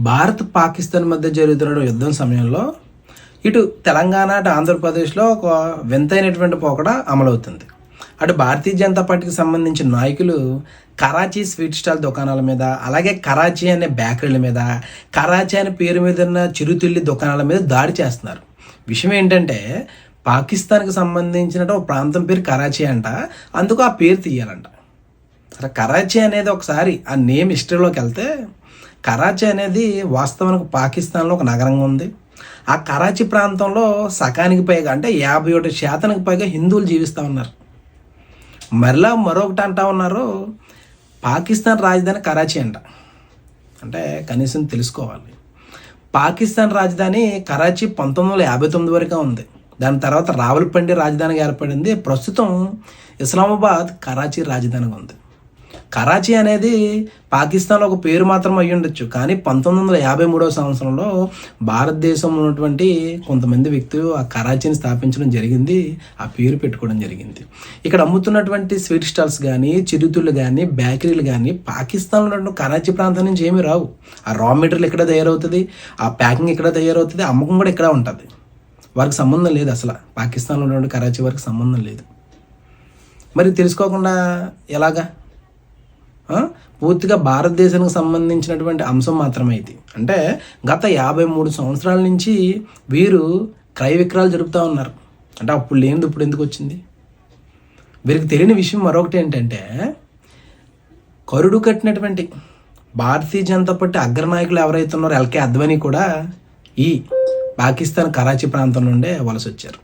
భారత్ పాకిస్తాన్ మధ్య జరుగుతున్న యుద్ధం సమయంలో ఇటు తెలంగాణ అటు ఆంధ్రప్రదేశ్లో ఒక వింతైనటువంటి పోకడ అమలవుతుంది. అటు భారతీయ జనతా పార్టీకి సంబంధించిన నాయకులు కరాచీ స్వీట్ స్టాల్ దుకాణాల మీద అలాగే కరాచీ అనే బేకరీల మీద కరాచీ అనే పేరు మీద ఉన్న చిరుతిల్లి దుకాణాల మీద దాడి చేస్తున్నారు. విషయం ఏంటంటే పాకిస్తాన్కి సంబంధించిన ఒక ప్రాంతం పేరు కరాచీ అంట అందుకు ఆ పేరు తీయాలంట. సరే కరాచీ అనేది ఒకసారి ఆ నేమ్ హిస్టరీలోకి వెళ్తే కరాచీ అనేది వాస్తవానికి పాకిస్తాన్లో ఒక నగరంగా ఉంది. ఆ కరాచీ ప్రాంతంలో సకానికి పైగా అంటే యాభై ఒకటి శాతానికి పైగా హిందువులు జీవిస్తూ ఉన్నారు. మరలా మరొకటి అంటా ఉన్నారు పాకిస్తాన్ రాజధాని కరాచీ అంట. అంటే కనీసం తెలుసుకోవాలి. పాకిస్తాన్ రాజధాని కరాచీ పంతొమ్మిది వందల యాభై తొమ్మిది వరకే ఉంది. దాని తర్వాత రావులపండి రాజధానిగా ఏర్పడింది. ప్రస్తుతం ఇస్లామాబాద్ కరాచీ రాజధానిగా ఉంది. కరాచీ అనేది పాకిస్తాన్లో ఒక పేరు మాత్రం అయి ఉండొచ్చు. కానీ పంతొమ్మిది వందల యాభై మూడవ సంవత్సరంలో భారతదేశంలో ఉన్నటువంటి కొంతమంది వ్యక్తులు ఆ కరాచీని స్థాపించడం జరిగింది. ఆ పేరు పెట్టుకోవడం జరిగింది. ఇక్కడ అమ్ముతున్నటువంటి స్వీట్ స్టాల్స్ కానీ చిరుతులు కానీ బేకరీలు కానీ పాకిస్తాన్లో ఉన్నటువంటి కరాచీ ప్రాంతం నుంచి ఏమీ రావు. ఆ రా మెటీరియల్ ఇక్కడ తయారవుతుంది? ఆ ప్యాకింగ్ ఇక్కడ తయారవుతుంది? అమ్మకం కూడా ఇక్కడ ఉంటుంది? వారికి సంబంధం లేదు అసలు. పాకిస్తాన్లో ఉన్నటువంటి కరాచీ వారికి సంబంధం లేదు. మరి తెలుసుకోకుండా ఎలాగా? పూర్తిగా భారతదేశానికి సంబంధించినటువంటి అంశం మాత్రమే ఇది. అంటే గత యాభై మూడు సంవత్సరాల నుంచి వీరు క్రయ విక్రయాలు జరుపుతూ ఉన్నారు. అంటే అప్పుడు లేనిది ఇప్పుడు ఎందుకు వచ్చింది? వీరికి తెలియని విషయం మరొకటి ఏంటంటే కరుడు కట్టినటువంటి భారతీయ జనతా పార్టీ అగ్రనాయకులు ఎవరైతే ఉన్నారో ఎల్కే అద్వానీ కూడా ఈ పాకిస్తాన్ కరాచీ ప్రాంతం నుండే వలస వచ్చారు